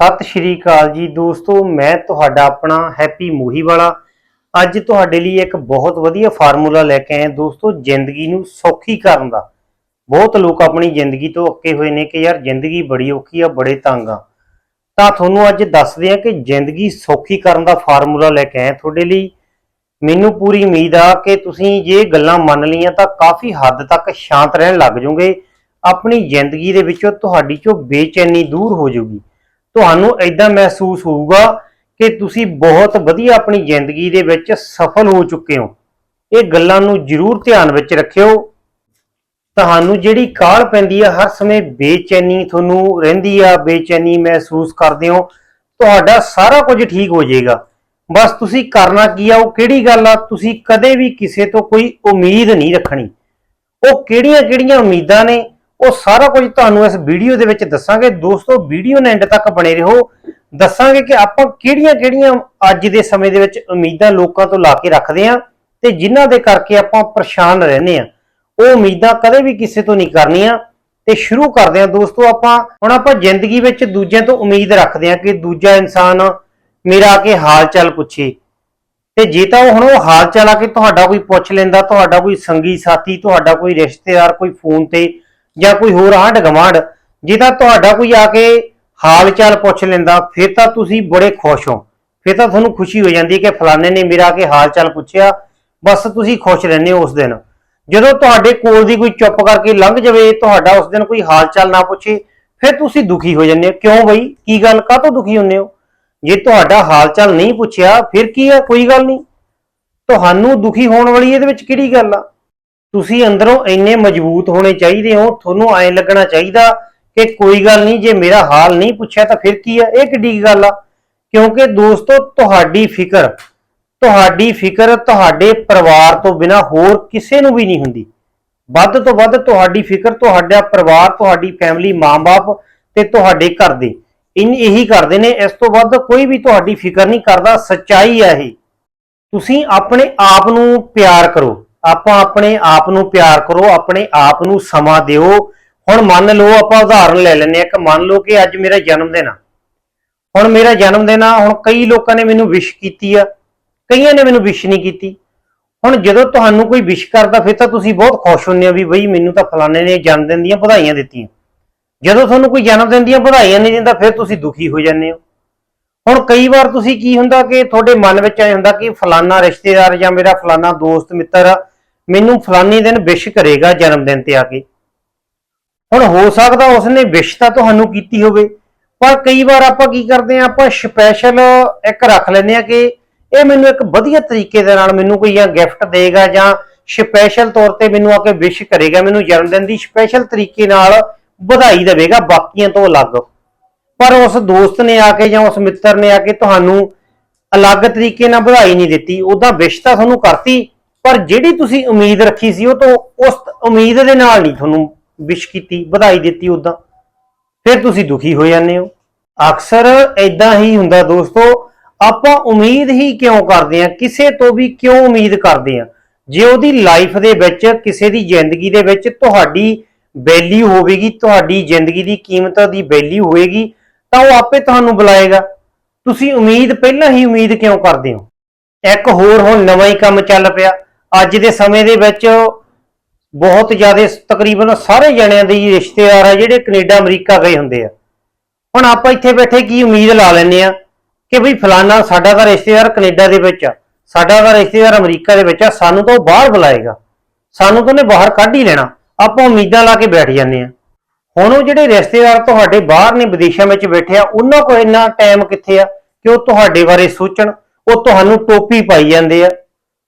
ਸਤਿ ਸ਼੍ਰੀ ਅਕਾਲ ਜੀ ਦੋਸਤੋ, ਮੈਂ ਤੁਹਾਡਾ ਆਪਣਾ ਹੈਪੀ ਮੋਹੀਵਾਲਾ। ਅੱਜ ਤੁਹਾਡੇ ਲਈ ਇੱਕ ਬਹੁਤ ਵਧੀਆ ਫਾਰਮੂਲਾ ਲੈ ਕੇ ਆਏ ਦੋਸਤੋ, ਜ਼ਿੰਦਗੀ ਨੂੰ ਸੌਖੀ ਕਰਨ ਦਾ। ਬਹੁਤ ਲੋਕ ਆਪਣੀ ਜ਼ਿੰਦਗੀ ਤੋਂ ਅੱਕੇ ਹੋਏ ਨੇ ਕਿ ਯਾਰ ਜ਼ਿੰਦਗੀ ਬੜੀ ਔਖੀ ਆ, ਬੜੇ ਤੰਗ ਆ। ਤਾਂ ਤੁਹਾਨੂੰ ਅੱਜ ਦੱਸਦੇ ਆ ਕਿ ਜ਼ਿੰਦਗੀ ਸੌਖੀ ਕਰਨ ਦਾ ਫਾਰਮੂਲਾ ਲੈ ਕੇ ਆਏ ਤੁਹਾਡੇ ਲਈ। ਮੈਨੂੰ ਪੂਰੀ ਉਮੀਦ ਆ ਕਿ ਤੁਸੀਂ ਜੇ ਗੱਲਾਂ ਮੰਨ ਲਈਆਂ ਤਾਂ ਕਾਫੀ ਹੱਦ ਤੱਕ ਸ਼ਾਂਤ ਰਹਿਣ ਲੱਗ ਜਾਓਗੇ। ਆਪਣੀ ਜ਼ਿੰਦਗੀ ਦੇ ਵਿੱਚੋਂ ਤੁਹਾਡੀ ਚੋਂ ਬੇਚੈਨੀ ਦੂਰ ਹੋ ਜਾਊਗੀ। ਤੁਹਾਨੂੰ ਐਦਾਂ ਮਹਿਸੂਸ ਹੋਊਗਾ ਕਿ ਤੁਸੀਂ ਬਹੁਤ ਵਧੀਆ ਆਪਣੀ ਜ਼ਿੰਦਗੀ ਦੇ ਵਿੱਚ ਸਫਲ ਹੋ ਚੁੱਕੇ ਹੋ। ਇਹ ਗੱਲਾਂ ਨੂੰ ਜ਼ਰੂਰ ਧਿਆਨ ਵਿੱਚ ਰੱਖਿਓ। ਤੁਹਾਨੂੰ ਜਿਹੜੀ ਕਾਲ ਪੈਂਦੀ ਆ, ਹਰ ਸਮੇਂ ਬੇਚੈਨੀ ਤੁਹਾਨੂੰ ਰਹਿੰਦੀ ਆ, ਬੇਚੈਨੀ ਮਹਿਸੂਸ ਕਰਦੇ ਹੋ। ਤੁਹਾਡਾ ਸਾਰਾ ਕੁਝ ਠੀਕ ਹੋ ਜਾਏਗਾ। ਬਸ ਤੁਸੀਂ ਕਰਨਾ ਕੀ ਆ, ਉਹ ਕਿਹੜੀ ਗੱਲ ਆ, ਤੁਸੀਂ ਕਦੇ ਵੀ ਕਿਸੇ ਤੋਂ ਕੋਈ ਉਮੀਦ ਨਹੀਂ ਰੱਖਣੀ। ਉਹ ਕਿਹੜੀਆਂ-ਕਿਹੜੀਆਂ ਉਮੀਦਾਂ ਨੇ ਉਹ ਸਾਰਾ ਕੁਝ ਤੁਹਾਨੂੰ ਇਸ ਵੀਡੀਓ ਦੇ ਵਿੱਚ ਦੱਸਾਂਗੇ। ਦੋਸਤੋ, ਵੀਡੀਓ ਨੇ ਐਂਡ ਤੱਕ ਬਣੇ ਰਹੋ। ਦੱਸਾਂਗੇ ਕਿ ਆਪਾਂ ਕਿਹੜੀਆਂ-ਕਿਹੜੀਆਂ ਅੱਜ ਦੇ ਸਮੇਂ ਦੇ ਵਿੱਚ ਉਮੀਦਾਂ ਲੋਕਾਂ ਤੋਂ ਲਾ ਕੇ ਰੱਖਦੇ ਆ ਤੇ ਜਿਨ੍ਹਾਂ ਦੇ ਕਰਕੇ ਆਪਾਂ ਪਰੇਸ਼ਾਨ ਰਹਿੰਦੇ ਆ ਉਹ ਉਮੀਦਾਂ ਕਦੇ ਵੀ ਕਿਸੇ ਤੋਂ ਨਹੀਂ ਕਰਨੀਆਂ। ਤੇ ਸ਼ੁਰੂ ਕਰਦੇ ਆ ਦੋਸਤੋ ਆਪਾਂ। ਹੁਣ ਆਪਾਂ ਜ਼ਿੰਦਗੀ ਵਿੱਚ ਦੂਜਿਆਂ ਤੋਂ ਉਮੀਦ ਰੱਖਦੇ ਆ ਕਿ ਦੂਜਾ ਇਨਸਾਨ ਮੇਰਾ ਆ ਕੇ ਹਾਲ ਚਾਲ ਪੁੱਛੇ। ਤੇ ਜੇ ਤਾਂ ਉਹ ਹੁਣ ਉਹ ਹਾਲ ਚਾਲ ਆ ਕੇ ਤੁਹਾਡਾ ਕੋਈ ਪੁੱਛ ਲੈਂਦਾ, ਤੁਹਾਡਾ ਕੋਈ ਸੰਗੀ ਸਾਥੀ ਤੁਹਾਡਾ ਕੋਈ ਰਿਸ਼ਤੇਦਾਰ, ਕੋਈ ਫੋਨ ਤੇ ਜਾਂ ਕੋਈ ਹੋਰ ਆਂਢ ਗੁਆਂਢ ਜੇ ਤਾਂ ਤੁਹਾਡਾ ਕੋਈ ਆ ਕੇ ਹਾਲ ਚਾਲ ਪੁੱਛ ਲੈਂਦਾ, ਫਿਰ ਤਾਂ ਤੁਸੀਂ ਬੜੇ ਖੁਸ਼ ਹੋ। ਫਿਰ ਤਾਂ ਤੁਹਾਨੂੰ ਖੁਸ਼ੀ ਹੋ ਜਾਂਦੀ ਕਿ ਫਲਾਣੇ ਨੇ ਮੇਰਾ ਆ ਕੇ ਹਾਲ ਚਾਲ ਪੁੱਛਿਆ। ਬਸ ਤੁਸੀਂ ਖੁਸ਼ ਰਹਿੰਦੇ ਹੋ ਉਸ ਦਿਨ। ਜਦੋਂ ਤੁਹਾਡੇ ਕੋਲ ਦੀ ਕੋਈ ਚੁੱਪ ਕਰਕੇ ਲੰਘ ਜਾਵੇ, ਤੁਹਾਡਾ ਉਸ ਦਿਨ ਕੋਈ ਹਾਲ ਚਾਲ ਨਾ ਪੁੱਛੇ, ਫਿਰ ਤੁਸੀਂ ਦੁਖੀ ਹੋ ਜਾਂਦੇ ਹੋ। ਕਿਉਂ ਬਈ? ਕੀ ਗੱਲ? ਕਾਹਤੋਂ ਦੁਖੀ ਹੁੰਦੇ ਹੋ? ਜੇ ਤੁਹਾਡਾ ਹਾਲ ਚਾਲ ਨਹੀਂ ਪੁੱਛਿਆ, ਫਿਰ ਕੀ ਆ ਕੋਈ ਗੱਲ ਨਹੀਂ। ਤੁਹਾਨੂੰ ਦੁਖੀ ਹੋਣ ਵਾਲੀ ਇਹਦੇ ਵਿੱਚ ਕਿਹੜੀ ਗੱਲ ਆ? ਤੁਸੀਂ ਅੰਦਰੋਂ ਇੰਨੇ ਮਜ਼ਬੂਤ ਹੋਣੇ ਚਾਹੀਦੇ ਹੋ, ਤੁਹਾਨੂੰ ਐਂ ਲੱਗਣਾ ਚਾਹੀਦਾ ਕਿ ਕੋਈ ਗੱਲ ਨਹੀਂ, ਜੇ ਮੇਰਾ ਹਾਲ ਨਹੀਂ ਪੁੱਛਿਆ ਤਾਂ ਫਿਰ ਕੀ ਆ? ਇਹ ਕਿੱਡੀ ਗੱਲ ਆ? ਕਿਉਂਕਿ ਦੋਸਤੋ, ਤੁਹਾਡੀ ਫਿਕਰ ਤੁਹਾਡੀ ਫਿਕਰ ਤੁਹਾਡੇ ਪਰਿਵਾਰ ਤੋਂ ਬਿਨਾ ਹੋਰ ਕਿਸੇ ਨੂੰ ਵੀ ਨਹੀਂ ਹੁੰਦੀ। ਵੱਧ ਤੋਂ ਵੱਧ ਤੁਹਾਡੀ ਫਿਕਰ ਤੁਹਾਡਾ ਪਰਿਵਾਰ, ਤੁਹਾਡੀ ਫੈਮਿਲੀ ਮਾਂ-ਬਾਪ ਤੇ ਤੁਹਾਡੇ ਘਰ ਦੇ। ਇਨ ਇਹੀ ਕਰਦੇ ਨੇ, ਇਸ ਤੋਂ ਵੱਧ ਕੋਈ ਵੀ ਤੁਹਾਡੀ ਫਿਕਰ ਨਹੀਂ ਕਰਦਾ, ਸੱਚਾਈ ਹੈ ਇਹ। ਤੁਸੀਂ ਆਪਣੇ ਆਪ ਨੂੰ ਪਿਆਰ ਕਰੋ। ਆਪਾਂ ਆਪਣੇ ਆਪ ਨੂੰ ਪਿਆਰ ਕਰੋ, ਆਪਣੇ ਆਪ ਨੂੰ ਸਮਾਂ ਦਿਓ। ਹੁਣ ਮੰਨ ਲਓ ਆਪਾਂ ਉਦਾਹਰਨ ਲੈ ਲੈਂਦੇ ਹਾਂ ਕਿ ਮੰਨ ਲਓ ਕਿ ਅੱਜ ਮੇਰਾ ਜਨਮ ਦਿਨ ਆ। ਹੁਣ ਮੇਰਾ ਜਨਮ ਦਿਨ ਆ, ਹੁਣ ਕਈ ਲੋਕਾਂ ਨੇ ਮੈਨੂੰ ਵਿਸ਼ ਕੀਤੀ ਆ, ਕਈਆਂ ਨੇ ਮੈਨੂੰ ਵਿਸ਼ ਨਹੀਂ ਕੀਤੀ। ਹੁਣ ਜਦੋਂ ਤੁਹਾਨੂੰ ਕੋਈ ਵਿਸ਼ ਕਰਦਾ, ਫਿਰ ਤਾਂ ਤੁਸੀਂ ਬਹੁਤ ਖੁਸ਼ ਹੁੰਦੇ ਹੋ ਵੀ ਬਈ ਮੈਨੂੰ ਤਾਂ ਫਲਾਣੇ ਨੇ ਜਨਮ ਦਿਨ ਦੀਆਂ ਵਧਾਈਆਂ ਦਿੱਤੀਆਂ। ਜਦੋਂ ਤੁਹਾਨੂੰ ਕੋਈ ਜਨਮ ਦਿਨ ਦੀਆਂ ਵਧਾਈਆਂ ਨਹੀਂ ਦਿੰਦਾ, ਫਿਰ ਤੁਸੀਂ ਦੁਖੀ ਹੋ ਜਾਂਦੇ ਹੋ। ਹੁਣ ਕਈ ਵਾਰ ਤੁਸੀਂ ਕੀ ਹੁੰਦਾ ਕਿ ਤੁਹਾਡੇ ਮਨ ਵਿੱਚ ਆਏ ਹੁੰਦਾ ਕਿ ਫਲਾਨਾ ਰਿਸ਼ਤੇਦਾਰ ਜਾਂ ਮੇਰਾ ਫਲਾਨਾ ਦੋਸਤ, ਮਿੱਤਰ ਮੈਨੂੰ ਫਲਾਨੀ ਦਿਨ ਵਿਸ਼ ਕਰੇਗਾ ਜਨਮ ਦਿਨ ਤੇ ਆ ਕੇ। ਹੁਣ ਹੋ ਸਕਦਾ ਉਸਨੇ ਵਿਸ਼ ਤਾਂ ਤੁਹਾਨੂੰ ਕੀਤੀ ਹੋਵੇ, ਪਰ ਕਈ ਵਾਰ ਆਪਾਂ ਕੀ ਕਰਦੇ ਆ ਆਪਾਂ ਸਪੈਸ਼ਲ ਇੱਕ ਰੱਖ ਲੈਂਦੇ ਆ ਕਿ ਇਹ ਮੈਨੂੰ ਇੱਕ ਵਧੀਆ ਤਰੀਕੇ ਦੇ ਨਾਲ ਮੈਨੂੰ ਕੋਈ ਜਾਂ ਗਿਫਟ ਦੇਗਾ ਜਾਂ ਸਪੈਸ਼ਲ ਤੌਰ ਤੇ ਮੈਨੂੰ ਆ ਕੇ ਵਿਸ਼ ਕਰੇਗਾ, ਮੈਨੂੰ ਜਨਮ ਦਿਨ ਦੀ ਸਪੈਸ਼ਲ ਤਰੀਕੇ ਨਾਲ ਵਧਾਈ ਦੇਵੇਗਾ ਬਾਕੀਆਂ ਤੋਂ ਅਲੱਗ। ਪਰ ਉਸ ਦੋਸਤ ਨੇ ਆ ਕੇ ਜਾਂ ਉਸ ਮਿੱਤਰ ਨੇ ਆ ਕੇ ਤੁਹਾਨੂੰ ਅਲੱਗ ਤਰੀਕੇ ਨਾਲ ਵਧਾਈ ਨਹੀਂ ਦਿੱਤੀ, ਉਹਦਾ ਵਿਸ਼ ਤਾਂ ਤੁਹਾਨੂੰ ਕਰਤੀ ਪਰ ਜਿਹੜੀ ਤੁਸੀਂ ਉਮੀਦ ਰੱਖੀ ਸੀ ਉਹ ਤੋਂ ਉਸ ਉਮੀਦ ਦੇ ਨਾਲ ਨਹੀਂ ਤੁਹਾਨੂੰ ਵਿਸ਼ ਕੀਤੀ, ਵਧਾਈ ਦਿੱਤੀ ਉਦਾਂ ਫਿਰ ਤੁਸੀਂ ਦੁਖੀ ਹੋ ਜਾਂਦੇ ਹੋ। ਅਕਸਰ ਐਦਾਂ ਹੀ ਹੁੰਦਾ ਦੋਸਤੋ, ਆਪਾਂ ਉਮੀਦ ਹੀ ਕਿਉਂ ਕਰਦੇ ਆ ਕਿਸੇ ਤੋਂ ਵੀ ਕਿਉਂ ਉਮੀਦ ਕਰਦੇ ਆ ਜੇ ਉਹਦੀ ਲਾਈਫ ਦੇ ਵਿੱਚ, ਕਿਸੇ ਦੀ ਜ਼ਿੰਦਗੀ ਦੇ ਵਿੱਚ ਤੁਹਾਡੀ ਵੈਲਿਊ ਹੋਵੇਗੀ, ਤੁਹਾਡੀ ਜ਼ਿੰਦਗੀ ਦੀ ਕੀਮਤ ਦੀ ਵੈਲਿਊ ਹੋਏਗੀ ਤਾਂ ਉਹ ਆਪੇ ਤੁਹਾਨੂੰ ਬੁਲਾਏਗਾ। ਤੁਸੀਂ ਉਮੀਦ, ਪਹਿਲਾਂ ਹੀ ਉਮੀਦ ਕਿਉਂ ਕਰਦੇ ਹੋ? ਇੱਕ ਹੋਰ ਹੁਣ ਨਵਾਂ ਹੀ ਕੰਮ ਚੱਲ ਪਿਆ। ਅੱਜ ਦੇ ਸਮੇਂ ਦੇ ਵਿੱਚ ਬਹੁਤ ਜ਼ਿਆਦਾ ਤਕਰੀਬਨ ਸਾਰੇ ਜਣਿਆਂ ਦੇ ਰਿਸ਼ਤੇਦਾਰ ਆ ਜਿਹੜੇ ਕੈਨੇਡਾ, ਅਮਰੀਕਾ ਗਏ ਹੁੰਦੇ ਆ। ਹੁਣ ਆਪਾਂ ਇੱਥੇ ਬੈਠੇ ਕੀ ਉਮੀਦ ਲਾ ਲੈਂਦੇ ਆ ਕਿ ਭਈ ਫਲਾਨਾ ਸਾਡਾ ਤਾਂ ਰਿਸ਼ਤੇਦਾਰ ਕੈਨੇਡਾ ਦੇ ਵਿੱਚ ਆ, ਸਾਡਾ ਤਾਂ ਰਿਸ਼ਤੇਦਾਰ ਅਮਰੀਕਾ ਦੇ ਵਿੱਚ ਆ, ਸਾਨੂੰ ਤਾਂ ਉਹ ਬਾਹਰ ਬੁਲਾਏਗਾ। ਸਾਨੂੰ ਤਾਂ ਉਹਨੇ ਬਾਹਰ ਕੱਢ ਹੀ ਲੈਣਾ। ਆਪਾਂ ਉਮੀਦਾਂ ਲਾ ਕੇ ਬੈਠ ਜਾਂਦੇ ਆ। ਹੁਣ ਉਹ ਜਿਹੜੇ ਰਿਸ਼ਤੇਦਾਰ ਤੁਹਾਡੇ ਬਾਹਰ ਨੇ ਵਿਦੇਸ਼ਾਂ ਵਿੱਚ ਬੈਠੇ ਆ, ਉਹਨਾਂ ਕੋਲ ਇੰਨਾ ਟਾਈਮ ਕਿੱਥੇ ਆ ਕਿ ਉਹ ਤੁਹਾਡੇ ਬਾਰੇ ਸੋਚਣ, ਉਹ ਤੁਹਾਨੂੰ ਟੋਪੀ ਪਾਈ ਜਾਂਦੇ ਆ।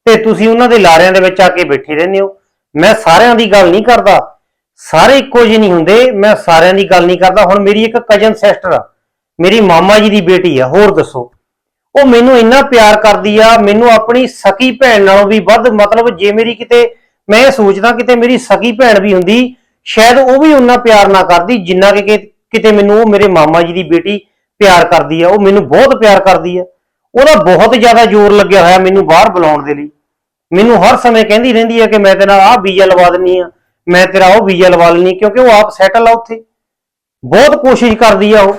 ਤੇ ਤੁਸੀਂ ਉਹਨਾਂ ਦੇ ਲਾਰਿਆਂ ਦੇ ਵਿੱਚ ਆ ਕੇ ਬੈਠੇ ਰਹਿੰਦੇ ਹੋ। ਮੈਂ ਸਾਰਿਆਂ ਦੀ ਗੱਲ ਨਹੀਂ ਕਰਦਾ। ਸਾਰੇ ਇੱਕੋ ਜਿਹੇ ਨਹੀਂ ਹੁੰਦੇ। ਮੈਂ ਸਾਰਿਆਂ ਦੀ ਗੱਲ ਨਹੀਂ ਕਰਦਾ। ਹੁਣ ਮੇਰੀ ਇੱਕ ਕਜ਼ਨ ਸਿਸਟਰ ਆ। ਮੇਰੀ ਮਾਮਾ ਜੀ ਦੀ ਬੇਟੀ ਆ। ਹੋਰ ਦੱਸੋ। ਉਹ ਮੈਨੂੰ ਇੰਨਾ ਪਿਆਰ ਕਰਦੀ ਆ। ਮੈਨੂੰ ਆਪਣੀ ਸਕੀ ਭੈਣ ਨਾਲੋਂ ਵੀ ਵੱਧ ਮਤਲਬ ਜੇ ਮੇਰੀ ਕਿਤੇ ਮੈਂ ਇਹ ਸੋਚਦਾ ਕਿਤੇ ਮੇਰੀ ਸਕੀ ਭੈਣ ਵੀ ਹੁੰਦੀ, ਸ਼ਾਇਦ ਉਹ ਵੀ ਉਹਨਾਂ ਪਿਆਰ ਨਾ ਕਰਦੀ, ਜਿੰਨਾ ਕਿ ਕਿਤੇ ਮੈਨੂੰ ਉਹ ਮੇਰੇ ਮਾਮਾ ਜੀ ਦੀ ਬੇਟੀ ਪਿਆਰ ਕਰਦੀ ਆ। ਉਹ ਮੈਨੂੰ ਬਹੁਤ ਪਿਆਰ ਕਰਦੀ ਆ। ਉਹਦਾ ਬਹੁਤ ਜ਼ਿਆਦਾ ਜ਼ੋਰ ਲੱਗਿਆ ਹੋਇਆ ਮੈਨੂੰ ਬਾਹਰ ਬੁਲਾਉਣ ਦੇ ਲਈ। ਮੈਨੂੰ ਹਰ ਸਮੇਂ ਕਹਿੰਦੀ ਰਹਿੰਦੀ ਹੈ ਕਿ ਮੈਂ ਤੇਰਾ ਆਹ ਵੀਜ਼ਾ ਲਵਾ ਦਿੰਨੀ ਆ, ਮੈਂ ਤੇਰਾ ਉਹ ਵੀਜ਼ਾ ਲਵਾ ਲੈਣੀ ਕਿਉਂਕਿ ਉਹ ਆਪ ਸੈਟਲ ਆ ਉੱਥੇ। ਬਹੁਤ ਕੋਸ਼ਿਸ਼ ਕਰਦੀ ਆ ਉਹ,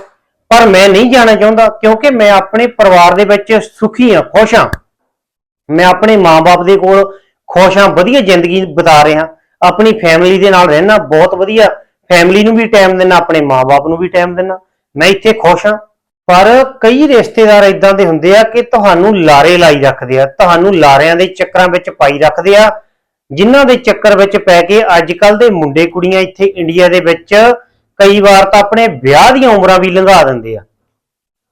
ਪਰ ਮੈਂ ਨਹੀਂ ਜਾਣਾ ਚਾਹੁੰਦਾ, ਕਿਉਂਕਿ ਮੈਂ ਆਪਣੇ ਪਰਿਵਾਰ ਦੇ ਵਿੱਚ ਸੁਖੀ ਹਾਂ ਖੁਸ਼ ਹਾਂ ਮੈਂ ਆਪਣੇ ਮਾਪੇ ਦੇ ਕੋਲ ਖੁਸ਼ ਹਾਂ ਵਧੀਆ ਜ਼ਿੰਦਗੀ ਬਿਤਾ ਰਿਹਾ। ਆਪਣੀ ਫੈਮਿਲੀ ਦੇ ਨਾਲ ਰਹਿਣਾ ਬਹੁਤ ਵਧੀਆ। ਫੈਮਿਲੀ ਨੂੰ ਵੀ ਟਾਈਮ ਦੇਣਾ ਆਪਣੇ ਮਾਪੇ ਨੂੰ ਵੀ ਟਾਈਮ ਦੇਣਾ ਮੈਂ ਇੱਥੇ ਖੁਸ਼ ਹਾਂ ਪਰ ਕਈ ਰਿਸ਼ਤੇਦਾਰ ਇਦਾਂ ਦੇ ਹੁੰਦੇ ਆ ਕਿ ਤੁਹਾਨੂੰ ਲਾਰੇ ਲਾਈ ਰੱਖਦੇ ਆ, ਤੁਹਾਨੂੰ ਲਾਰਿਆਂ ਦੇ ਚੱਕਰਾਂ ਵਿੱਚ ਪਾਈ ਰੱਖਦੇ ਆ, ਜਿਨ੍ਹਾਂ ਦੇ ਚੱਕਰ ਵਿੱਚ ਪੈ ਕੇ ਅੱਜ ਕੱਲ ਦੇ ਮੁੰਡੇ ਕੁੜੀਆਂ ਇੱਥੇ ਇੰਡੀਆ ਦੇ ਵਿੱਚ ਕਈ ਵਾਰ ਤਾਂ ਆਪਣੇ ਵਿਆਹ ਦੀਆਂ ਉਮਰਾਂ ਵੀ ਲੰਘਾ ਦਿੰਦੇ ਆ।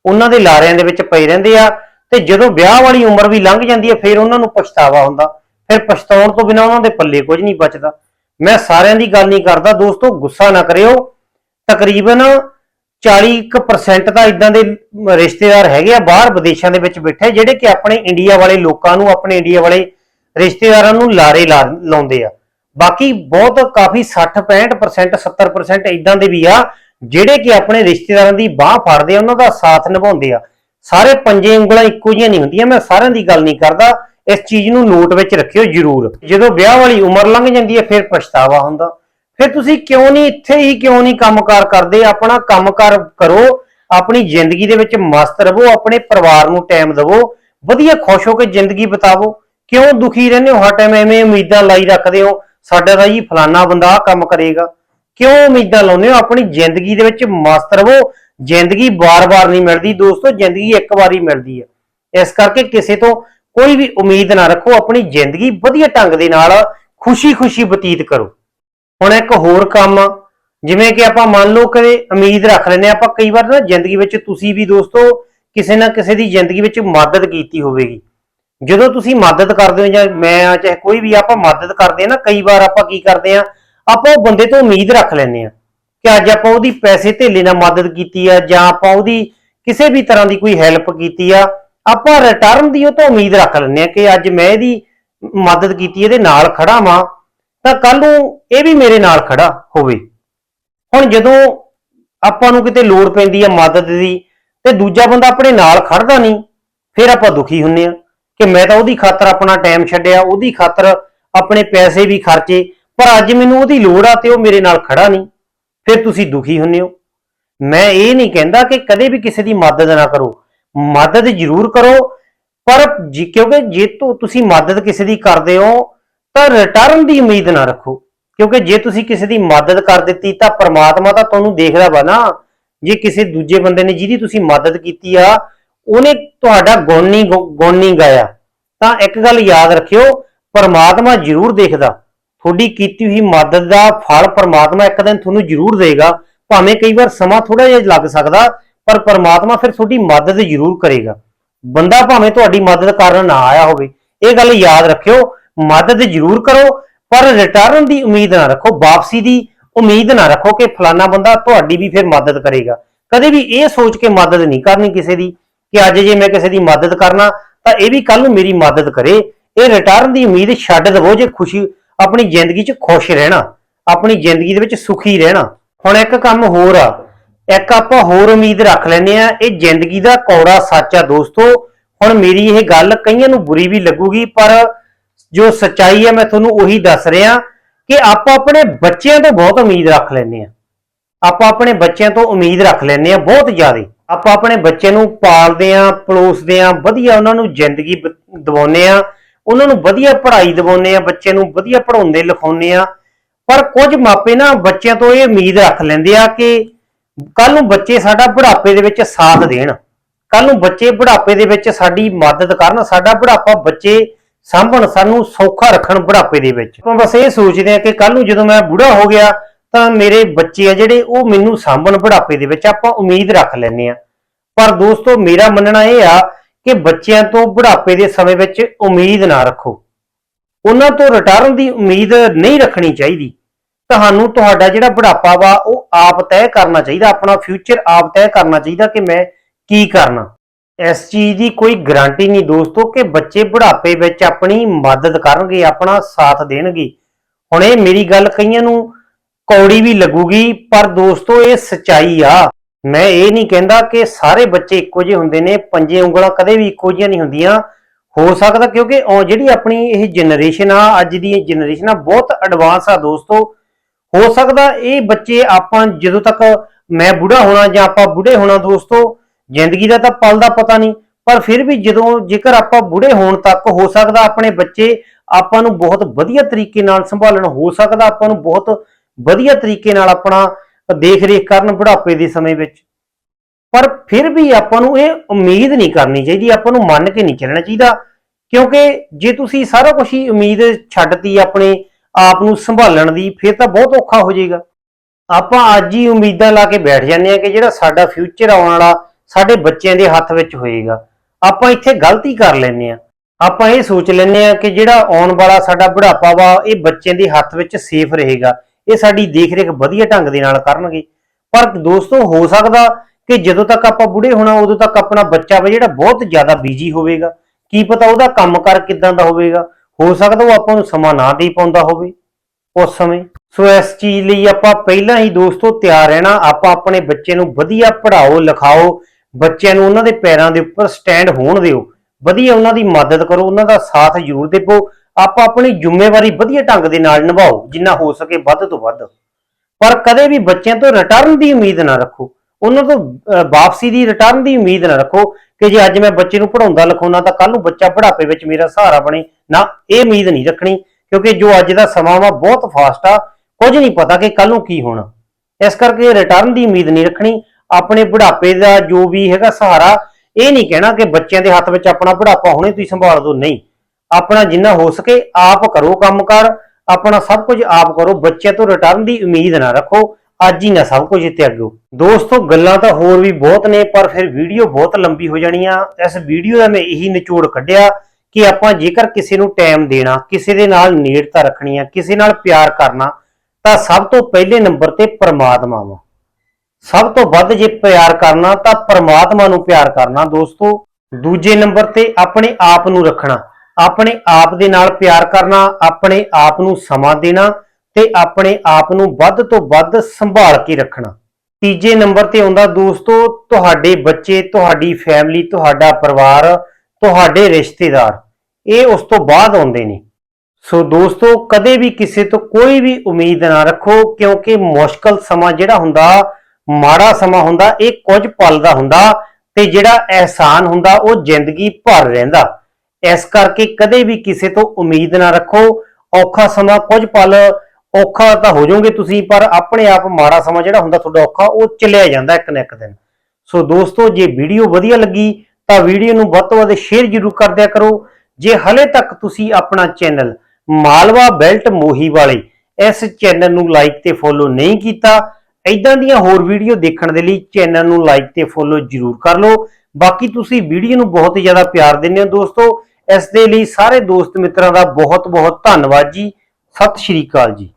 ਉਹਨਾਂ ਦੇ ਲਾਰਿਆਂ ਦੇ ਵਿੱਚ ਪਏ ਰਹਿੰਦੇ ਆ ਤੇ ਜਦੋਂ ਵਿਆਹ ਵਾਲੀ ਉਮਰ ਵੀ ਲੰਘ ਜਾਂਦੀ ਹੈ ਫਿਰ ਉਹਨਾਂ ਨੂੰ ਪਛਤਾਵਾ ਹੁੰਦਾ। ਫਿਰ ਪਛਤਾਉਣ ਤੋਂ ਬਿਨਾਂ ਉਹਨਾਂ ਦੇ ਪੱਲੇ ਕੁਝ ਨਹੀਂ ਬਚਦਾ। ਮੈਂ ਸਾਰਿਆਂ ਦੀ ਗੱਲ ਨਹੀਂ ਕਰਦਾ, ਦੋਸਤੋ, ਗੁੱਸਾ ਨਾ ਕਰਿਓ। ਤਕਰੀਬਨ 40% ਤਾਂ ਇਦਾਂ ਦੇ ਰਿਸ਼ਤੇਦਾਰ ਹੈਗੇ ਆ, ਬਾਹਰ ਵਿਦੇਸ਼ਾਂ ਦੇ ਵਿੱਚ ਬੈਠੇ ਜਿਹੜੇ ਕਿ ਆਪਣੇ ਇੰਡੀਆ ਵਾਲੇ ਲੋਕਾਂ ਨੂੰ, ਆਪਣੇ ਇੰਡੀਆ ਵਾਲੇ ਰਿਸ਼ਤੇਦਾਰਾਂ ਨੂੰ ਲਾਰੇ ਲਾ- ਲਾਉਂਦੇ ਆ। ਬਾਕੀ ਬਹੁਤ ਕਾਫੀ 60 65% 70% ਇਦਾਂ ਦੇ ਵੀ ਆ, ਜਿਹੜੇ ਕਿ ਆਪਣੇ ਰਿਸ਼ਤੇਦਾਰਾਂ ਦੀ ਬਾਹ ਫੜਦੇ ਆ, ਉਹਨਾਂ ਦਾ ਸਾਥ ਨਿਭਾਉਂਦੇ ਆ। ਸਾਰੇ ਪੰਜੇ ਉਂਗਲਾਂ ਇੱਕੋ ਜਿਹੀਆਂ ਨਹੀਂ ਹੁੰਦੀਆਂ, ਮੈਂ ਸਾਰਿਆਂ ਦੀ ਗੱਲ ਨਹੀਂ ਕਰਦਾ, ਇਸ ਚੀਜ਼ ਨੂੰ ਨੋਟ ਵਿੱਚ ਰੱਖਿਓ ਜਰੂਰ। ਜਦੋਂ ਵਿਆਹ ਵਾਲੀ ਉਮਰ ਲੰਘ ਜਾਂਦੀ ਹੈ, ਫਿਰ ਪਛਤਾਵਾ ਹੁੰਦਾ। ਫਿਰ ਤੁਸੀਂ ਕਿਉਂ ਨਹੀਂ ਇੱਥੇ ਹੀ ਕਿਉਂ ਨਹੀਂ ਕੰਮਕਾਰ ਕਰਦੇ? ਆਪਣਾ ਕੰਮਕਾਰ ਕਰੋ, ਆਪਣੀ ਜ਼ਿੰਦਗੀ ਦੇ ਵਿੱਚ ਮਸਤ ਰਹੋ, ਆਪਣੇ ਪਰਿਵਾਰ ਨੂੰ ਟਾਈਮ ਦਿਵੋ, ਵਧੀਆ ਖੁਸ਼ ਹੋ ਕੇ ਜ਼ਿੰਦਗੀ ਬਿਤਾਵੋ। ਕਿਉਂ ਦੁਖੀ ਰਹਿੰਦੇ ਹੋ? ਹਰ ਟਾਈਮ ਐਵੇਂ ਉਮੀਦਾਂ ਲਾਈ ਰੱਖਦੇ ਹੋ, ਸਾਡਾ ਤਾਂ ਜੀ ਫਲਾਨਾ ਬੰਦਾ ਆਹ ਕੰਮ ਕਰੇਗਾ। ਕਿਉਂ ਉਮੀਦਾਂ ਲਾਉਂਦੇ ਹੋ? ਆਪਣੀ ਜ਼ਿੰਦਗੀ ਦੇ ਵਿੱਚ ਮਸਤ ਰਹੋ। ਜ਼ਿੰਦਗੀ ਬਾਰ-ਬਾਰ ਨਹੀਂ ਮਿਲਦੀ ਦੋਸਤੋ, ਜ਼ਿੰਦਗੀ ਇੱਕ ਵਾਰੀ ਮਿਲਦੀ ਹੈ। ਇਸ ਕਰਕੇ ਕਿਸੇ ਤੋਂ ਕੋਈ ਵੀ ਉਮੀਦ ਨਾ ਰੱਖੋ, ਆਪਣੀ ਜ਼ਿੰਦਗੀ ਵਧੀਆ ਢੰਗ ਦੇ ਨਾਲ ਖੁਸ਼ੀ-ਖੁਸ਼ੀ ਬਤੀਤ ਕਰੋ। ਹੁਣ ਇੱਕ ਹੋਰ ਕੰਮ, ਜਿਵੇਂ ਕਿ ਆਪਾਂ ਮੰਨ ਲਓ ਕਿ ਉਮੀਦ ਰੱਖ ਲੈਂਦੇ ਹਾਂ, ਆਪਾਂ ਕਈ ਵਾਰ ਨਾ ਜ਼ਿੰਦਗੀ ਵਿੱਚ ਤੁਸੀਂ ਵੀ ਦੋਸਤੋ ਕਿਸੇ ਨਾ ਕਿਸੇ ਦੀ ਜ਼ਿੰਦਗੀ ਵਿੱਚ ਮਦਦ ਕੀਤੀ ਹੋਵੇਗੀ। ਜਦੋਂ ਤੁਸੀਂ ਮਦਦ ਕਰਦੇ ਹੋ ਜਾਂ ਮੈਂ ਆ ਚਾਹੇ ਕੋਈ ਵੀ ਆਪਾਂ ਮਦਦ ਕਰਦੇ ਆ ਨਾ, ਕਈ ਵਾਰ ਆਪਾਂ ਕੀ ਕਰਦੇ ਆ ਆਪਾਂ ਉਹ ਬੰਦੇ ਤੋਂ ਉਮੀਦ ਰੱਖ ਲੈਂਦੇ ਆ ਕਿ ਅੱਜ ਆਪਾਂ ਉਹਦੀ ਪੈਸੇ ਧੇਲੇ ਨਾਲ ਮਦਦ ਕੀਤੀ ਆ ਜਾਂ ਆਪਾਂ ਉਹਦੀ ਕਿਸੇ ਵੀ ਤਰ੍ਹਾਂ ਦੀ ਕੋਈ ਹੈਲਪ ਕੀਤੀ ਆ, ਆਪਾਂ ਰਿਟਰਨ ਦੀ ਉਹ ਤੋਂ ਉਮੀਦ ਰੱਖ ਲੈਂਦੇ ਆ ਕਿ ਅੱਜ ਮੈਂ ਇਹਦੀ ਮਦਦ ਕੀਤੀ, ਇਹਦੇ ਨਾਲ ਖੜਾ ਵਾਂ। ਤਾਂ ਕੱਲ ਨੂੰ ਇਹ ਵੀ ਮੇਰੇ ਨਾਲ ਖੜਾ ਹੋਵੇ। ਹੁਣ ਜਦੋਂ ਆਪਾਂ ਨੂੰ ਕਿਤੇ ਲੋੜ ਪੈਂਦੀ ਹੈ ਮਦਦ ਦੀ, ਤੇ ਦੂਜਾ ਬੰਦਾ ਆਪਣੇ ਨਾਲ ਖੜਦਾ ਨਹੀਂ, ਫਿਰ ਆਪਾਂ ਦੁਖੀ ਹੁੰਨੇ ਆ ਕਿ ਮੈਂ ਤਾਂ ਉਹਦੀ ਖਾਤਰ ਆਪਣਾ ਟਾਈਮ ਛੱਡਿਆ, ਉਹਦੀ ਖਾਤਰ ਆਪਣੇ ਪੈਸੇ ਵੀ ਖਰਚੇ, ਪਰ ਅੱਜ ਮੈਨੂੰ ਉਹਦੀ ਲੋੜ ਆ ਤੇ ਉਹ ਮੇਰੇ ਨਾਲ ਖੜਾ ਨਹੀਂ। ਫਿਰ ਤੁਸੀਂ ਦੁਖੀ ਹੁੰਨੇ ਹੋ। ਮੈਂ ਇਹ ਨਹੀਂ ਕਹਿੰਦਾ ਕਿ ਕਦੇ ਵੀ ਕਿਸੇ ਦੀ ਮਦਦ ਨਾ ਕਰੋ। ਮਦਦ ਜ਼ਰੂਰ ਕਰੋ, ਪਰ ਜੀ- ਕਿਉਂਕਿ ਜੇ ਤੋਂ ਤੁਸੀਂ ਮਦਦ ਕਿਸੇ ਦੀ ਕਰਦੇ ਹੋ ਤਾਂ ਰਿਟਰਨ ਦੀ ਉਮੀਦ ਨਾ ਰੱਖੋ। ਕਿਉਂਕਿ ਜੇ ਤੁਸੀਂ ਕਿਸੇ ਦੀ ਮਦਦ ਕਰ ਦਿੱਤੀ ਤਾਂ ਪ੍ਰਮਾਤਮਾ ਤਾਂ ਤੁਹਾਨੂੰ ਦੇਖਦਾ ਵਾ ਨਾ। ਜੇ ਕਿਸੇ ਦੂਜੇ ਬੰਦੇ ਨੇ ਜਿਹਦੀ ਤੁਸੀਂ ਮਦਦ ਕੀਤੀ ਆ, ਉਹਨੇ ਤੁਹਾਡਾ ਗੁਣ ਨਹੀਂ ਗੁਣ ਨਹੀਂ ਗਾਇਆ। ਤਾਂ ਇੱਕ ਗੱਲ ਯਾਦ ਰੱਖਿਓ, ਪਰਮਾਤਮਾ ਜ਼ਰੂਰ ਦੇਖਦਾ। ਤੁਹਾਡੀ ਕੀਤੀ ਹੋਈ ਮਦਦ ਦਾ ਫਲ ਪ੍ਰਮਾਤਮਾ ਇੱਕ ਦਿਨ ਤੁਹਾਨੂੰ ਜ਼ਰੂਰ ਦੇਗਾ। ਭਾਵੇਂ ਕਈ ਵਾਰ ਸਮਾਂ ਥੋੜਾ ਜਿਹਾ ਲੱਗ ਸਕਦਾ, ਪਰ ਪ੍ਰਮਾਤਮਾ ਫਿਰ ਤੁਹਾਡੀ ਮਦਦ ਜ਼ਰੂਰ ਕਰੇਗਾ। ਬੰਦਾ ਭਾਵੇਂ ਤੁਹਾਡੀ ਮਦਦ ਕਰਨ ਨਾ ਆਇਆ ਹੋਵੇ, ਇਹ ਗੱਲ ਯਾਦ ਰੱਖਿਓ। ਮਦਦ ਜ਼ਰੂਰ ਕਰੋ, ਪਰ ਰਿਟਰਨ ਦੀ ਉਮੀਦ ਨਾ ਰੱਖੋ, ਵਾਪਸੀ ਦੀ ਉਮੀਦ ਨਾ ਰੱਖੋ ਕਿ ਫਲਾਨਾ ਬੰਦਾ ਤੁਹਾਡੀ ਵੀ ਫਿਰ ਮਦਦ ਕਰੇਗਾ। ਕਦੇ ਵੀ ਇਹ ਸੋਚ ਕੇ ਮਦਦ ਨਹੀਂ ਕਰਨੀ ਕਿਸੇ ਦੀ ਕਿ ਅੱਜ ਜੇ ਮੈਂ ਕਿਸੇ ਦੀ ਮਦਦ ਕਰਨਾ, ਤਾਂ ਇਹ ਵੀ ਕੱਲ ਨੂੰ ਮੇਰੀ ਮਦਦ ਕਰੇ। ਇਹ ਰਿਟਰਨ ਦੀ ਉਮੀਦ ਛੱਡ ਦਵੋ ਜੇ ਖੁਸ਼ੀ, ਆਪਣੀ ਜ਼ਿੰਦਗੀ 'ਚ ਖੁਸ਼ ਰਹਿਣਾ, ਆਪਣੀ ਜ਼ਿੰਦਗੀ ਦੇ ਵਿੱਚ ਸੁਖੀ ਰਹਿਣਾ। ਹੁਣ ਇੱਕ ਕੰਮ ਹੋਰ ਆ, ਇੱਕ ਆਪਾਂ ਹੋਰ ਉਮੀਦ ਰੱਖ ਲੈਨੇ ਆ ਇਹ ਜ਼ਿੰਦਗੀ ਦਾ ਕੌੜਾ ਸੱਚ ਆ ਦੋਸਤੋ। ਹੁਣ ਮੇਰੀ ਇਹ ਗੱਲ ਕਈਆਂ ਨੂੰ ਬੁਰੀ ਵੀ ਲੱਗੂਗੀ, ਪਰ ਜੋ ਸੱਚਾਈ ਹੈ, ਮੈਂ ਤੁਹਾਨੂੰ ਉਹੀ ਦੱਸ ਰਿਹਾ ਕਿ ਆਪਾਂ ਆਪਣੇ ਬੱਚਿਆਂ ਤੋਂ ਬਹੁਤ ਉਮੀਦ ਰੱਖ ਲੈਂਦੇ ਆ ਆਪਾਂ ਆਪਣੇ ਬੱਚਿਆਂ ਤੋਂ ਉਮੀਦ ਰੱਖ ਲੈਂਦੇ ਆ ਬਹੁਤ ਜ਼ਿਆਦਾ। ਆਪਾਂ ਆਪਣੇ ਬੱਚੇ ਨੂੰ ਪਾਲਦੇ ਆ ਪਲੋਸਦੇ ਆ ਵਧੀਆ ਉਹਨਾਂ ਨੂੰ ਜ਼ਿੰਦਗੀ ਬ- ਦਿਵਾਉਂਦੇ ਆ ਉਹਨਾਂ ਨੂੰ ਵਧੀਆ ਪੜ੍ਹਾਈ ਦਿਵਾਉਂਦੇ ਆ ਬੱਚੇ ਨੂੰ ਵਧੀਆ ਪੜ੍ਹਾਉਂਦੇ, ਲਿਖਾਉਂਦੇ ਆ ਪਰ ਕੁਝ ਮਾਪੇ ਨਾ ਬੱਚਿਆਂ ਤੋਂ ਇਹ ਉਮੀਦ ਰੱਖ ਲੈਂਦੇ ਆ ਕਿ ਕੱਲ ਨੂੰ ਬੱਚੇ ਸਾਡਾ ਬੁਢਾਪੇ ਦੇ ਵਿੱਚ ਸਾਥ ਦੇਣ। ਕੱਲ ਨੂੰ ਬੱਚੇ ਬੁਢਾਪੇ ਦੇ ਵਿੱਚ ਸਾਡੀ ਮਦਦ ਕਰਨ, ਸਾਡਾ ਬੁਢਾਪਾ ਬੱਚੇ ਸਾਂਭਣ, ਸਾਨੂੰ ਸੌਖਾ ਰੱਖਣ ਬੁਢਾਪੇ ਦੇ ਵਿੱਚ। ਆਪਾਂ ਬਸ ਇਹ ਸੋਚਦੇ ਆ ਕਿ ਕੱਲ ਨੂੰ ਜਦੋਂ ਮੈਂ ਬੁੜਾ ਹੋ ਗਿਆ, ਤਾਂ ਮੇਰੇ ਬੱਚੇ ਆ ਜਿਹੜੇ, ਉਹ ਮੈਨੂੰ ਸਾਂਭਣ ਬੁਢਾਪੇ ਦੇ ਵਿੱਚ ਆਪਾਂ ਉਮੀਦ ਰੱਖ ਲੈਂਦੇ ਆ ਪਰ ਦੋਸਤੋ, ਮੇਰਾ ਮੰਨਣਾ ਇਹ ਆ ਕਿ ਬੱਚਿਆਂ ਤੋਂ ਬੁਢਾਪੇ ਦੇ ਸਮੇਂ ਵਿੱਚ ਉਮੀਦ ਨਾ ਰੱਖੋ। ਉਹਨਾਂ ਤੋਂ ਰਿਟਰਨ ਦੀ ਉਮੀਦ ਨਹੀਂ ਰੱਖਣੀ ਚਾਹੀਦੀ। ਤੁਹਾਨੂੰ ਤੁਹਾਡਾ ਜਿਹੜਾ ਬੁਢਾਪਾ ਵਾ, ਉਹ ਆਪ ਤੈਅ ਕਰਨਾ ਚਾਹੀਦਾ, ਆਪਣਾ ਫਿਊਚਰ ਆਪ ਤੈਅ ਕਰਨਾ ਚਾਹੀਦਾ ਕਿ ਮੈਂ ਕੀ ਕਰਨਾ। ਇਸ ਚੀਜ਼ ਦੀ ਕੋਈ ਗਾਰੰਟੀ ਨਹੀਂ ਦੋਸਤੋ ਕਿ ਬੱਚੇ ਬੁਢਾਪੇ ਵਿੱਚ ਆਪਣੀ ਮਦਦ ਕਰਨਗੇ, ਆਪਣਾ ਸਾਥ ਦੇਣਗੇ। ਹੁਣ ਇਹ ਮੇਰੀ ਗੱਲ ਕਈਆਂ ਨੂੰ ਕੌੜੀ ਵੀ ਲੱਗੂਗੀ, ਪਰ ਦੋਸਤੋ ਇਹ ਸਚਾਈ ਆ। ਮੈਂ ਇਹ ਨਹੀਂ ਕਹਿੰਦਾ ਕਿ ਸਾਰੇ ਬੱਚੇ ਇੱਕੋ ਜਿਹੇ ਹੁੰਦੇ ਨੇ, ਪੰਜੇ ਉਂਗਲਾਂ ਕਦੇ ਵੀ ਇੱਕੋ ਜਿਹੀਆਂ ਨਹੀਂ ਹੁੰਦੀਆਂ। ਹੋ ਸਕਦਾ ਕਿਉਂਕਿ ਉਹ ਜਿਹੜੀ ਆਪਣੀ ਇਹ ਜਨਰੇਸ਼ਨ ਆ, ਅੱਜ ਦੀ ਜਨਰੇਸ਼ਨ ਆ, ਬਹੁਤ ਐਡਵਾਂਸ ਆ ਦੋਸਤੋ। ਹੋ ਸਕਦਾ ਇਹ ਬੱਚੇ ਆਪਾਂ ਜਦੋਂ ਤੱਕ ਮੈਂ ਬੁੜਾ ਹੋਣਾ ਜਾਂ ਆਪਾਂ ਬੁੜੇ ਹੋਣਾ ਦੋਸਤੋ ਜ਼ਿੰਦਗੀ ਦਾ ਤਾਂ ਪਲ ਦਾ ਪਤਾ ਨਹੀਂ, ਪਰ ਫਿਰ ਵੀ ਜਦੋਂ ਜੇਕਰ ਆਪਾਂ ਬੁੜੇ ਹੋਣ ਤੱਕ ਹੋ ਸਕਦਾ, ਆਪਣੇ ਬੱਚੇ ਆਪਾਂ ਨੂੰ ਬਹੁਤ ਵਧੀਆ ਤਰੀਕੇ ਨਾਲ ਸੰਭਾਲਣ, ਹੋ ਸਕਦਾ ਆਪਾਂ ਨੂੰ ਬਹੁਤ ਵਧੀਆ ਤਰੀਕੇ ਨਾਲ ਆਪਣਾ ਦੇਖ ਰੇਖ ਕਰਨ ਬੁਢਾਪੇ ਦੇ ਸਮੇਂ ਵਿੱਚ। ਪਰ ਫਿਰ ਵੀ ਆਪਾਂ ਨੂੰ ਇਹ ਉਮੀਦ ਨਹੀਂ ਕਰਨੀ ਚਾਹੀਦੀ, ਆਪਾਂ ਨੂੰ ਮੰਨ ਕੇ ਨਹੀਂ ਚੱਲਣਾ ਚਾਹੀਦਾ, ਕਿਉਂਕਿ ਜੇ ਤੁਸੀਂ ਸਾਰਾ ਕੁਝ ਹੀ ਉਮੀਦ ਛੱਡਤੀ ਆਪਣੇ ਆਪ ਨੂੰ ਸੰਭਾਲਣ ਦੀ, ਫਿਰ ਤਾਂ ਬਹੁਤ ਔਖਾ ਹੋ ਜਾਏਗਾ। ਆਪਾਂ ਅੱਜ ਹੀ ਉਮੀਦਾਂ ਲਾ ਕੇ ਬੈਠ ਜਾਂਦੇ ਆ ਕਿ ਜਿਹੜਾ ਸਾਡਾ ਫਿਊਚਰ ਆਉਣ ਵਾਲਾ ਸਾਡੇ ਬੱਚਿਆਂ ਦੇ ਹੱਥ ਵਿੱਚ ਹੋਏਗਾ। ਆਪਾਂ ਇੱਥੇ ਗਲਤੀ ਕਰ ਲੈਂਦੇ ਆ ਆਪਾਂ ਇਹ ਸੋਚ ਲੈਂਦੇ ਆ ਕਿ ਜਿਹੜਾ ਆਉਣ ਵਾਲਾ ਸਾਡਾ ਬੁਢਾਪਾ ਵਾ, ਇਹ ਬੱਚਿਆਂ ਦੇ ਹੱਥ ਵਿੱਚ ਸੇਫ ਰਹੇਗਾ। ਇਹ ਸਾਡੀ ਦੇਖ-ਰੇਖ ਵਧੀਆ ਢੰਗ ਦੇ ਨਾਲ ਕਰਨਗੇ। ਪਰ ਦੋਸਤੋ, ਹੋ ਸਕਦਾ ਕਿ ਜਦੋਂ ਤੱਕ ਆਪਾਂ ਬੁੜੇ ਹੋਣਾ, ਉਦੋਂ ਤੱਕ ਆਪਣਾ ਬੱਚਾ ਵਾ ਜਿਹੜਾ ਬਹੁਤ ਜ਼ਿਆਦਾ ਬਿਜ਼ੀ ਹੋਵੇਗਾ। ਕੀ ਪਤਾ ਉਹਦਾ ਕੰਮਕਾਰ ਕਿਦਾਂ ਦਾ ਹੋਵੇਗਾ। ਹੋ ਸਕਦਾ ਉਹ ਆਪਾਂ ਨੂੰ ਸਮਾਂ ਨਾ ਦੇ ਪਾਉਂਦਾ ਹੋਵੇ ਉਸ ਸਮੇਂ। ਸੋ ਇਸ ਚੀਜ਼ ਲਈ ਆਪਾਂ ਪਹਿਲਾਂ ਹੀ ਦੋਸਤੋ ਤਿਆਰ ਰਹਿਣਾ। ਆਪਾਂ ਆਪਣੇ ਬੱਚੇ ਨੂੰ ਵਧੀਆ ਪੜ੍ਹਾਓ, ਲਿਖਾਓ ਬੱਚਿਆਂ ਨੂੰ ਉਹਨਾਂ ਦੇ ਪੈਰਾਂ ਦੇ ਉੱਪਰ ਸਟੈਂਡ ਹੋਣ ਦਿਓ। ਵਧੀਆ ਉਹਨਾਂ ਦੀ ਮਦਦ ਕਰੋ, ਉਹਨਾਂ ਦਾ ਸਾਥ ਜ਼ਰੂਰ ਦੇਵੋ। ਆਪਾਂ ਆਪਣੀ ਜ਼ਿੰਮੇਵਾਰੀ ਵਧੀਆ ਢੰਗ ਦੇ ਨਾਲ ਨਿਭਾਓ, ਜਿੰਨਾ ਹੋ ਸਕੇ ਵੱਧ ਤੋਂ ਵੱਧ। ਪਰ ਕਦੇ ਵੀ ਬੱਚਿਆਂ ਤੋਂ ਰਿਟਰਨ ਦੀ ਉਮੀਦ ਨਾ ਰੱਖੋ। ਉਹਨਾਂ ਤੋਂ ਵਾਪਸੀ ਦੀ ਰਿਟਰਨ ਦੀ ਉਮੀਦ ਨਾ ਰੱਖੋ ਕਿ ਜੇ ਅੱਜ ਮੈਂ ਬੱਚੇ ਨੂੰ ਪੜਾਉਂਦਾ ਲਿਖਾਉਂਦਾ ਤਾਂ ਕੱਲ ਨੂੰ ਬੱਚਾ ਬੁਢਾਪੇ ਵਿੱਚ ਮੇਰਾ ਸਹਾਰਾ ਬਣੇ। ਨਾ, ਇਹ ਉਮੀਦ ਨਹੀਂ ਰੱਖਣੀ, ਕਿਉਂਕਿ ਜੋ ਅੱਜ ਦਾ ਸਮਾਂ ਵਾ ਬਹੁਤ ਫਾਸਟ ਆ। ਕੁਝ ਨਹੀਂ ਪਤਾ ਕਿ ਕੱਲ ਨੂੰ ਕੀ ਹੋਣਾ। ਇਸ ਕਰਕੇ ਰਿਟਰਨ ਦੀ ਉਮੀਦ ਨਹੀਂ ਰੱਖਣੀ। ਆਪਣੇ ਬੁਢਾਪੇ ਦਾ ਜੋ ਵੀ ਹੈਗਾ ਸਹਾਰਾ, ਇਹ ਨਹੀਂ ਕਹਿਣਾ ਕਿ ਬੱਚਿਆਂ ਦੇ ਹੱਥ ਵਿੱਚ ਆਪਣਾ ਬੁਢਾਪਾ ਹੁਣੇ ਤੁਸੀਂ ਸੰਭਾਲ ਦੋ ਨਹੀਂ। ਆਪਣਾ ਜਿੰਨਾ ਹੋ ਸਕੇ ਆਪ ਕਰੋ ਕੰਮਕਾਰ ਆਪਣਾ ਸਭ ਕੁਝ ਆਪ ਕਰੋ, ਬੱਚਿਆਂ ਤੋਂ ਰਿਟਰਨ ਦੀ ਉਮੀਦ ਨਾ ਰੱਖੋ, ਅੱਜ ਹੀ ਨਾ ਸਭ ਕੁਝ ਤਿਆਗੋ ਦੋਸਤੋ, ਗੱਲਾਂ ਤਾਂ ਹੋਰ ਵੀ ਬਹੁਤ ਨੇ, ਪਰ ਫਿਰ ਵੀਡੀਓ ਬਹੁਤ ਲੰਬੀ ਹੋ ਜਾਣੀ ਆ। ਇਸ ਵੀਡੀਓ ਦਾ ਮੈਂ ਇਹੀ ਨਿਚੋੜ ਕੱਢਿਆ ਕਿ ਆਪਾਂ ਜੇਕਰ ਕਿਸੇ ਨੂੰ ਟਾਈਮ ਦੇਣਾ, ਕਿਸੇ ਦੇ ਨਾਲ ਨੇੜਤਾ ਰੱਖਣੀ ਆ, ਕਿਸੇ ਨਾਲ ਪਿਆਰ ਕਰਨਾ, ਤਾਂ ਸਭ ਤੋਂ ਪਹਿਲੇ ਨੰਬਰ ਤੇ ਪਰਮਾਤਮਾ ਵਾ। ਸਭ ਤੋਂ ਵੱਧ ਜੇ ਪਿਆਰ ਕਰਨਾ ਤਾਂ ਪ੍ਰਮਾਤਮਾ ਨੂੰ ਪਿਆਰ ਕਰਨਾ ਦੋਸਤੋ। ਦੂਜੇ ਨੰਬਰ ਤੇ ਆਪਣੇ ਆਪ ਨੂੰ ਰੱਖਣਾ। ਆਪਣੇ ਆਪ ਦੇ ਨਾਲ ਪਿਆਰ ਕਰਨਾ, ਆਪਣੇ ਆਪ ਨੂੰ ਸਮਾਂ ਦੇਣਾ ਤੇ ਆਪਣੇ ਆਪ ਨੂੰ ਵੱਧ ਤੋਂ ਵੱਧ ਸੰਭਾਲ ਕੇ ਰੱਖਣਾ। ਤੀਜੇ ਨੰਬਰ ਤੇ ਆਉਂਦਾ ਦੋਸਤੋ, ਤੁਹਾਡੇ ਬੱਚੇ, ਤੁਹਾਡੀ ਫੈਮਿਲੀ ਤੁਹਾਡਾ ਪਰਿਵਾਰ, ਤੁਹਾਡੇ ਰਿਸ਼ਤੇਦਾਰ, ਇਹ ਉਸ ਤੋਂ ਬਾਅਦ ਆਉਂਦੇ ਨੇ। ਸੋ ਦੋਸਤੋ, ਕਦੇ ਵੀ ਕਿਸੇ ਤੋਂ ਕੋਈ ਵੀ ਉਮੀਦ ਨਾ ਰੱਖੋ, ਕਿਉਂਕਿ ਮੁਸ਼ਕਲ ਸਮਾਂ ਜਿਹੜਾ ਹੁੰਦਾ ਮਾੜਾ ਸਮਾਂ ਹੁੰਦਾ, ਇਹ ਕੁਝ ਪਲ ਦਾ ਹੁੰਦਾ ਤੇ ਜਿਹੜਾ ਅਹਿਸਾਨ ਹੁੰਦਾ, ਉਹ ਜ਼ਿੰਦਗੀ ਭਰ ਰਹਿੰਦਾ। ਇਸ ਕਰਕੇ ਕਦੇ ਵੀ ਕਿਸੇ ਤੋਂ ਉਮੀਦ ਨਾ ਰੱਖੋ। ਔਖਾ ਸਮਾਂ ਕੁਝ ਪਲ, ਔਖਾ ਤਾਂ ਹੋ ਜਾਓਗੇ ਤੁਸੀਂ, ਪਰ ਆਪਣੇ ਆਪ ਮਾੜਾ ਸਮਾਂ ਜਿਹੜਾ ਹੁੰਦਾ ਤੁਹਾਡਾ ਔਖਾ, ਉਹ ਚਲਿਆ ਜਾਂਦਾ ਇੱਕ ਨਾ ਇੱਕ ਦਿਨ। ਸੋ ਦੋਸਤੋ, ਜੇ ਵੀਡੀਓ ਵਧੀਆ ਲੱਗੀ, ਤਾਂ ਵੀਡੀਓ ਨੂੰ ਵੱਧ ਤੋਂ ਵੱਧ ਸ਼ੇਅਰ ਜ਼ਰੂਰ ਕਰ ਦਿਆ ਕਰੋ। ਜੇ ਹਲੇ ਤੱਕ ਤੁਸੀਂ ਆਪਣਾ ਚੈਨਲ ਮਾਲਵਾ ਬੈਲਟ ਮੋਹੀ ਵਾਲੇ ਇਸ ਚੈਨਲ ਨੂੰ ਲਾਈਕ ਤੇ ਫੋਲੋ ਨਹੀਂ ਕੀਤਾ ਇਦਾਂ ਦੀਆਂ ਹੋਰ ਵੀਡੀਓ ਦੇਖਣ ਦੇ ਲਈ ਚੈਨਲ ਨੂੰ ਲਾਈਕ ਤੇ ਫੋਲੋ ਜ਼ਰੂਰ ਕਰ ਲਓ। ਬਾਕੀ ਤੁਸੀਂ ਵੀਡੀਓ ਨੂੰ ਬਹੁਤ ਜ਼ਿਆਦਾ ਪਿਆਰ ਦਿੰਦੇ ਹੋ ਦੋਸਤੋ। ਇਸ ਦੇ ਲਈ ਸਾਰੇ ਦੋਸਤ ਮਿੱਤਰਾਂ ਦਾ ਬਹੁਤ ਬਹੁਤ ਧੰਨਵਾਦ ਜੀ। ਸਤਿ ਸ਼੍ਰੀ ਅਕਾਲ ਜੀ।